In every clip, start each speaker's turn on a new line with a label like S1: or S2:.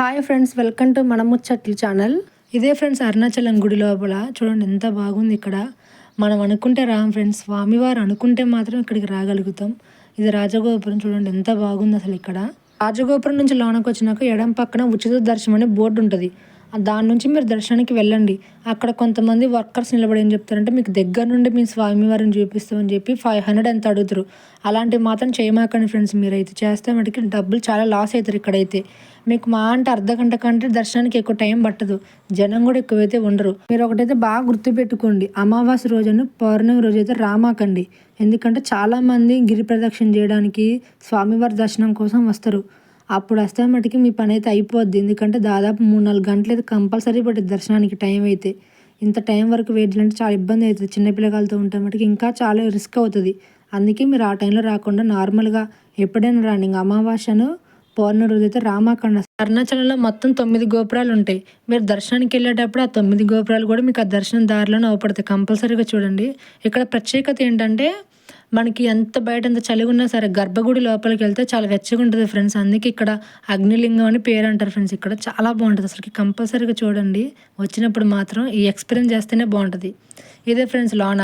S1: Hi friends welcome to మన ముచ్చట్లు channel ఇదే ఫ్రెండ్స్ అరుణాచలం గుడి లోపల. చూడండి ఎంత బాగుంది ఇక్కడ. మనం అనుకుంటే రామ్ ఫ్రెండ్స్ స్వామివారు అనుకుంటే మాత్రం ఇక్కడికి రాగలుగుతాం. ఇది రాజగోపురం చూడండి ఎంత బాగుంది అసలు ఇక్కడ. రాజగోపురం నుంచి లోనకు వచ్చినాక ఎడం పక్కన ఉచిత దర్శనం అనే బోర్డు ఉంటుంది. దాని నుంచి మీరు దర్శనానికి వెళ్ళండి. అక్కడ కొంతమంది వర్కర్స్ నిలబడి ఏం చెప్తారంటే మీకు దగ్గర నుండి మీ స్వామివారిని చూపిస్తామని చెప్పి ఫైవ్ హండ్రెడ్ ఎంత అడుగుతారు? అలాంటివి మాత్రం చేయమాకండి ఫ్రెండ్స్. మీరైతే చేస్తే మటుకి డబ్బులు చాలా లాస్ అవుతారు ఇక్కడైతే. మీకు మా అంటే అర్ధ గంట కంటే దర్శనానికి ఎక్కువ టైం పట్టదు. జనం కూడా ఎక్కువైతే ఉండరు. మీరు ఒకటైతే బాగా గుర్తుపెట్టుకోండి. అమావాస్య రోజును పౌర్ణమి రోజు అయితే రామాకండి. ఎందుకంటే చాలామంది గిరి ప్రదక్షిణ చేయడానికి స్వామివారి దర్శనం కోసం వస్తారు. అప్పుడు వస్తే మటుకి మీ పని అయితే అయిపోద్ది. ఎందుకంటే దాదాపు మూడు నాలుగు గంటలు అయితే కంపల్సరీ పడుతుంది దర్శనానికి టైం అయితే. ఇంత టైం వరకు వెయిట్ చేయాలంటే చాలా ఇబ్బంది అవుతుంది. చిన్నపిల్లగాలతో ఉంటే మటుకు ఇంకా చాలా రిస్క్ అవుతుంది. అందుకే మీరు ఆ టైంలో రాకుండా నార్మల్గా ఎప్పుడైనా రాండి. ఇంకా అమావాస్యను పౌర్ణ రోజు అయితే రామాకండ అరుణాచలంలో మొత్తం తొమ్మిది గోపురాలు ఉంటాయి. మీరు దర్శనానికి వెళ్ళేటప్పుడు ఆ తొమ్మిది గోపురాలు కూడా మీకు ఆ దర్శనం దారిలోనే అవపడతాయి. కంపల్సరీగా చూడండి. ఇక్కడ ప్రత్యేకత ఏంటంటే మనకి ఎంత బయట ఎంత చలిగా ఉన్నా సరే గర్భగుడి లోపలికి వెళ్తే చాలా వెచ్చగా ఉంటుంది ఫ్రెండ్స్ అందుకే ఇక్కడ అగ్నిలింగం అని పేరు అంటారు ఫ్రెండ్స్ ఇక్కడ చాలా బాగుంటుంది. అసలు కంపల్సరీగా చూడండి. వచ్చినప్పుడు మాత్రం ఈ ఎక్స్పీరియన్స్ చేస్తేనే బాగుంటుంది. ఇదే ఫ్రెండ్స్ లోన?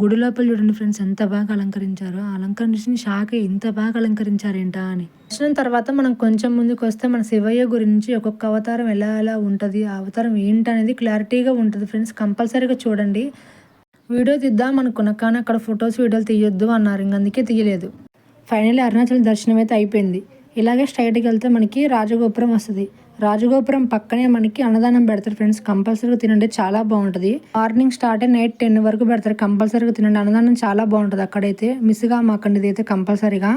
S1: గుడి లోపల చూడండి ఫ్రెండ్స్ ఎంత బాగా అలంకరించారో. అలంకరించి షాక్ ఇంత బాగా అలంకరించారేంటా అని. దర్శనం తర్వాత మనం కొంచెం ముందుకు వస్తే మన శివయ్య గురించి ఒక్కొక్క అవతారం ఎలా ఎలా ఉంటుంది ఆ అవతారం ఏంటనేది క్లారిటీగా ఉంటుంది ఫ్రెండ్స్ కంపల్సరీగా చూడండి. వీడియో తీద్దాం అనుకున్న కానీ అక్కడ ఫొటోస్ వీడియోలు తీయొద్దు అన్నారు. ఇంక అందుకే తీయలేదు. ఫైనల్లీ అరుణాచల్ దర్శనం అయితే అయిపోయింది. ఇలాగే స్ట్రైట్కి వెళ్తే మనకి రాజగోపురం వస్తుంది. రాజగోపురం పక్కనే మనకి అన్నదానం పెడతారు ఫ్రెండ్స్ కంపల్సరీగా తినండి చాలా బాగుంటుంది. మార్నింగ్ స్టార్ట్ అయ్యి నైట్ టెన్ వరకు పెడతారు. కంపల్సరీగా తినండి అన్నదానం చాలా బాగుంటుంది అక్కడైతే. మిస్గా మాకండి ఇది అయితే కంపల్సరీగా.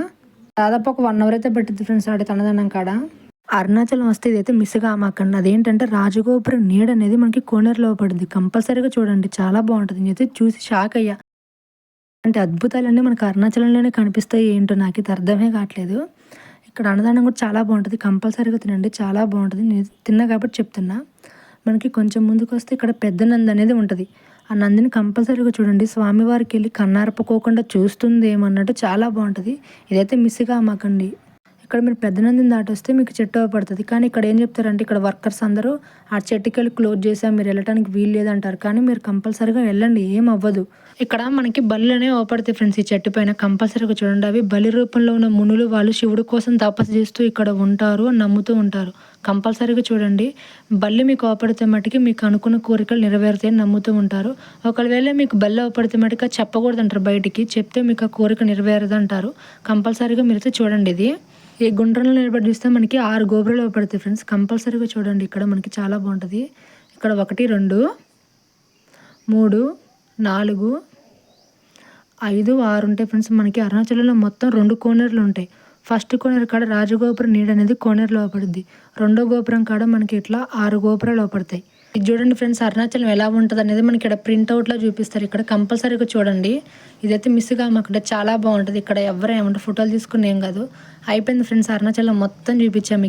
S1: దాదాపు ఒక వన్ అవర్ అయితే పెట్టింది ఫ్రెండ్స్ ఆడైతే అన్నదానం కాడ. అరుణాచలం వస్తే ఇదైతే మిస్ కామాకండి అదేంటంటే రాజగోపురం నీడ అనేది మనకి కోనేరులో పడింది. కంపల్సరీగా చూడండి. చాలా బాగుంటుంది. నేనైతే చూసి షాక్ అయ్యా. అంటే అద్భుతాలన్నీ మనకు అరుణాచలంలోనే కనిపిస్తాయి ఏంటో నాకు ఇది అర్థమే కావట్లేదు. ఇక్కడ అన్నదానం కూడా చాలా బాగుంటుంది. కంపల్సరీగా తినండి. చాలా బాగుంటుంది. నేను తిన్నా కాబట్టి చెప్తున్నా. మనకి కొంచెం ముందుకు వస్తే ఇక్కడ పెద్ద నంది అనేది ఉంటుంది. ఆ నందిని కంపల్సరీగా చూడండి. స్వామివారికి వెళ్ళి కన్నారపకోకుండా చూస్తుంది ఏమన్నట్టు చాలా బాగుంటుంది. ఇదైతే మిస్ కామాకండి ఇక్కడ మీరు పెద్ద నందిని దాటొస్తే మీకు చెట్టు పడుతుంది. కానీ ఇక్కడ ఏం చెప్తారంటే ఇక్కడ వర్కర్స్ అందరూ ఆ చెట్టుకి వెళ్ళి క్లోజ్ చేసా మీరు వెళ్ళడానికి వీలు లేదంటారు. కానీ మీరు కంపల్సరీగా వెళ్ళండి. ఏం అవ్వదు. ఇక్కడ మనకి బల్లి అనేవి ఓపడతాయి ఫ్రెండ్స్ ఈ చెట్టు పైన. కంపల్సరీగా చూడండి. అవి బలి రూపంలో ఉన్న మునులు వాళ్ళు శివుడు కోసం తపస్సు చేస్తూ ఇక్కడ ఉంటారు అని నమ్ముతూ ఉంటారు. కంపల్సరీగా చూడండి. బల్లి మీకు ఓపడితే మటుకి మీకు అనుకున్న కోరికలు నెరవేరుతాయని నమ్ముతూ ఉంటారు. ఒకవేళ మీకు బల్లి ఓపడితే మటుక చెప్పకూడదు అంటారు బయటికి. చెప్తే మీకు ఆ కోరిక నెరవేరదు అంటారు కంపల్సరీగా మీరైతే చూడండి ఇది. ఈ గుండ్రంలో నిలబడి చూస్తే మనకి ఆరు గోపురాలు పడతాయి ఫ్రెండ్స్. కంపల్సరీగా చూడండి ఇక్కడ మనకి చాలా బాగుంటుంది. ఇక్కడ ఒకటి రెండు మూడు నాలుగు ఐదు ఆరు ఉంటాయి ఫ్రెండ్స్. మనకి అరుణాచలంలో మొత్తం రెండు కోనేరులు ఉంటాయి. ఫస్ట్ కోనేరు కాడ రాజగోపురం నీడ అనేది కోనేరులో పడుద్ది రెండో గోపురం కాడ మనకి ఇట్లా ఆరు గోపురాలు పడతాయి ఇది చూడండి ఫ్రెండ్స్ అరుణాచలం ఎలా ఉంటుంది అనేది మనకి ఇక్కడ ప్రింట్అవుట్లో చూపిస్తారు. ఇక్కడ కంపల్సరీగా చూడండి. ఇదైతే మిస్ మాకు చాలా బాగుంటుంది. ఇక్కడ ఎవరు ఏమంటారు ఫోటోలు తీసుకుని ఏం కాదు. అయిపోయింది ఫ్రెండ్స్ అరుణాచలం మొత్తం చూపించాము